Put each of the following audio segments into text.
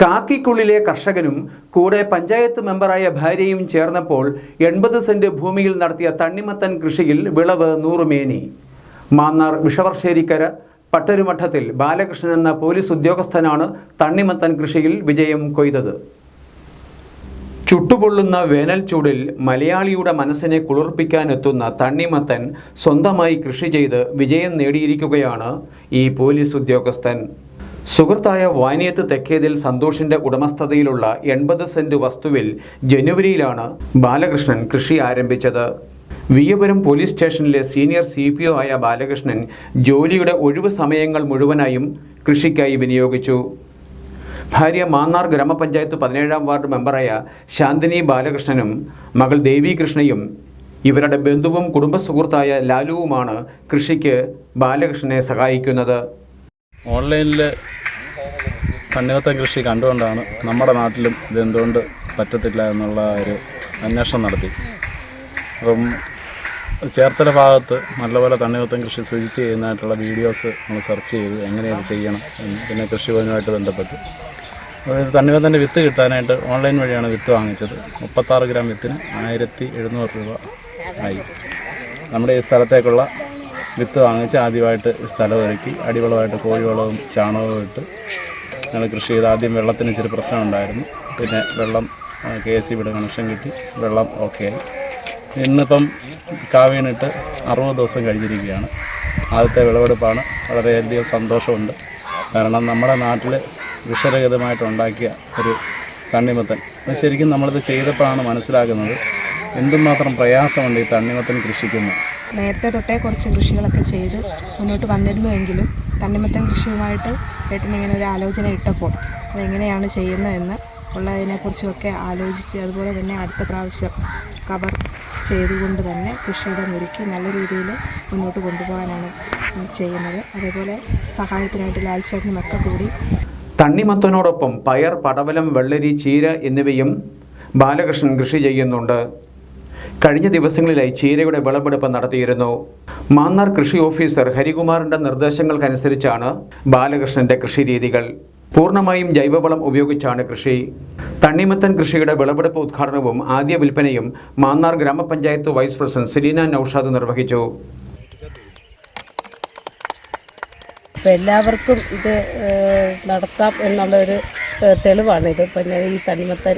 കാക്കിക്കുള്ളിലെ കർഷകനും കൂടെ പഞ്ചായത്ത് മെമ്പറായ ഭാര്യയും ചേർന്നപ്പോൾ എൺപത് സെന്റ് ഭൂമിയിൽ നടത്തിയ തണ്ണിമത്തൻ കൃഷിയിൽ വിളവ് നൂറുമേനി. മാന്നാർ വിഷവർശ്ശേരിക്കര പട്ടരുമഠത്തിൽ ബാലകൃഷ്ണൻ എന്ന പോലീസ് ഉദ്യോഗസ്ഥനാണ് തണ്ണിമത്തൻ കൃഷിയിൽ വിജയം കൊയ്തത്. ചുട്ടുപൊള്ളുന്ന വേനൽ ചൂടിൽ മലയാളിയുടെ മനസ്സിനെ കുളിർപ്പിക്കാനെത്തുന്ന തണ്ണിമത്തൻ സ്വന്തമായി കൃഷി ചെയ്ത് വിജയം നേടിയിരിക്കുകയാണ് ഈ പോലീസ് ഉദ്യോഗസ്ഥൻ. സുഹൃത്തായ വാനിയത്ത് തെക്കേതിൽ സന്തോഷിന്റെ ഉടമസ്ഥതയിലുള്ള എൺപത് സെന്റ് വസ്തുവിൽ ജനുവരിയിലാണ് ബാലകൃഷ്ണൻ കൃഷി ആരംഭിച്ചത്. വിയപുരം പോലീസ് സ്റ്റേഷനിലെ സീനിയർ സി പി ഒ ആയ ബാലകൃഷ്ണൻ ജോലിയുടെ ഒഴിവ് സമയങ്ങൾ മുഴുവനായും കൃഷിക്കായി വിനിയോഗിച്ചു. ഭാര്യ മാന്നാർ ഗ്രാമപഞ്ചായത്ത് പതിനേഴാം വാർഡ് മെമ്പറായ ശാന്തിനി ബാലകൃഷ്ണനും മകൾ ദേവീകൃഷ്ണയും ഇവരുടെ ബന്ധുവും കുടുംബ സുഹൃത്തായ ലാലുവുമാണ് കൃഷിക്ക് ബാലകൃഷ്ണനെ സഹായിക്കുന്നത്. ഓൺലൈനിൽ തണ്ണിമത്തൻ കൃഷി കണ്ടുകൊണ്ടാണ് നമ്മുടെ നാട്ടിലും ഇതെന്തുകൊണ്ട് പറ്റത്തില്ല എന്നുള്ള ഒരു അന്വേഷണം നടത്തി. അപ്പം ചേർത്തല ഭാഗത്ത് നല്ലപോലെ തണ്ണിമത്തൻ കൃഷി ശുചിത്വം ചെയ്യുന്നതായിട്ടുള്ള വീഡിയോസ് നമ്മൾ സെർച്ച് ചെയ്ത് എങ്ങനെയാണ് ചെയ്യണം പിന്നെ കൃഷിഭവനുമായിട്ട് ബന്ധപ്പെട്ട്. തണ്ണിമത്തന്റെ വിത്ത് കിട്ടാനായിട്ട് ഓൺലൈൻ വഴിയാണ് വിത്ത് വാങ്ങിച്ചത്. മുപ്പത്താറ് ഗ്രാം വിത്തിന് ആയിരത്തി എഴുന്നൂറ് രൂപ ആയി. നമ്മുടെ ഈ സ്ഥലത്തേക്കുള്ള വിത്ത് വാങ്ങിച്ച് ആദ്യമായിട്ട് സ്ഥലം ഒരുക്കി അടിവളമായിട്ട് കോഴിവളവും ചാണകവും ഇട്ട് ഞങ്ങൾ കൃഷി ചെയ്ത് ആദ്യം വെള്ളത്തിന് ഇച്ചിരി പ്രശ്നം ഉണ്ടായിരുന്നു പിന്നെ വെള്ളം കെ എസ് ബിയുടെ കണക്ഷൻ കിട്ടി. വെള്ളം ഓക്കെ ആയി. ഇന്നിപ്പം കാവീണിട്ട് അറുപത് ദിവസം കഴിഞ്ഞിരിക്കുകയാണ്. ആദ്യത്തെ വിളവെടുപ്പാണ്. വളരെയധികം സന്തോഷമുണ്ട്. കാരണം നമ്മുടെ നാട്ടിൽ വിഷരഹിതമായിട്ട് ഉണ്ടാക്കിയ ഒരു തണ്ണിമത്തൻ. അത് ശരിക്കും നമ്മളിത് ചെയ്തപ്പോഴാണ് മനസ്സിലാക്കുന്നത് എന്തുമാത്രം പ്രയാസമുണ്ട് ഈ തണ്ണിമത്തൻ കൃഷിക്കുന്നു നേരത്തെ തൊട്ടേ കുറച്ച് കൃഷികളൊക്കെ ചെയ്ത് മുന്നോട്ട് വന്നിരുന്നുവെങ്കിലും തണ്ണിമത്തൻ കൃഷിയുമായിട്ട് ചേട്ടൻ ഇങ്ങനെ ഒരു ആലോചന ഇട്ടപ്പോൾ അതെങ്ങനെയാണ് ചെയ്യുന്നതെന്ന് ഉള്ളതിനെക്കുറിച്ചുമൊക്കെ ആലോചിച്ച് അതുപോലെ തന്നെ അടുത്ത പ്രാവശ്യം കവർ ചെയ്തുകൊണ്ട് തന്നെ കൃഷിയിടം ഒരുക്കി നല്ല രീതിയിൽ മുന്നോട്ട് കൊണ്ടുപോകാനാണ് ചെയ്യുന്നത്. അതേപോലെ സഹായത്തിനായിട്ട് ലാൽച്ചേട്ടനുമൊക്കെ കൂടി തണ്ണിമത്തനോടൊപ്പം പയർ പടവലം വെള്ളരി ചീര എന്നിവയും ബാലകൃഷ്ണൻ കൃഷി ചെയ്യുന്നുണ്ട്. കഴിഞ്ഞ ദിവസങ്ങളിലായി ചീരയുടെ വിളവെടുപ്പ് നടത്തിയിരുന്നു. മാന്നാർ കൃഷി ഓഫീസർ ഹരികുമാറിന്റെ നിർദ്ദേശങ്ങൾക്കനുസരിച്ചാണ് ബാലകൃഷ്ണന്റെ കൃഷിരീതികൾ പൂർണമായും ജൈവവളം ഉപയോഗിച്ചാണ് കൃഷി. തണ്ണിമത്തൻ കൃഷിയുടെ വിളവെടുപ്പ് ഉദ്ഘാടനവും ആദ്യ വിൽപ്പനയും മാന്നാർ ഗ്രാമപഞ്ചായത്ത് വൈസ് പ്രസിഡന്റ് സിലീന നൌഷാദ് നിർവഹിച്ചു. അപ്പോൾ എല്ലാവർക്കും ഇത് നടത്താം എന്നുള്ളൊരു തെളിവാണിത്. പിന്നെ ഈ തണ്ണിമത്തൻ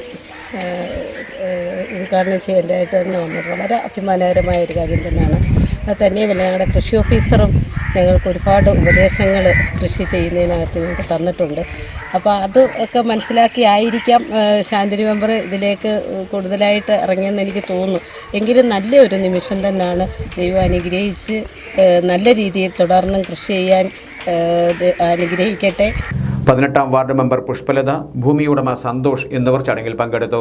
ഉദ്ഘാടനം ചെയ്യേണ്ടതായിട്ട് തന്നെ വന്നത് വളരെ അഭിമാനകരമായ ഒരു കാര്യം തന്നെയാണ്. അത് തന്നെയുമല്ല ഞങ്ങളുടെ കൃഷി ഓഫീസറും ഞങ്ങൾക്ക് ഒരുപാട് ഉപദേശങ്ങൾ കൃഷി ചെയ്യുന്നതിനകത്ത് ഞങ്ങൾക്ക് തന്നിട്ടുണ്ട്. അപ്പോൾ അത് ഒക്കെ മനസ്സിലാക്കിയായിരിക്കാം ശാന്തിനി മെമ്പർ ഇതിലേക്ക് കൂടുതലായിട്ട് ഇറങ്ങിയെന്ന് എനിക്ക് തോന്നുന്നു. എങ്കിലും നല്ലൊരു നിമിഷം തന്നെയാണ് ദൈവം അനുഗ്രഹിച്ച് നല്ല രീതിയിൽ തുടർന്നും കൃഷി ചെയ്യാൻ അനുഗ്രഹിക്കട്ടെ. പതിനെട്ടാം വാർഡ് മെമ്പർ പുഷ്പലത ഭൂമിയുടമ സന്തോഷ് എന്നിവർ ചടങ്ങിൽ പങ്കെടുത്തു.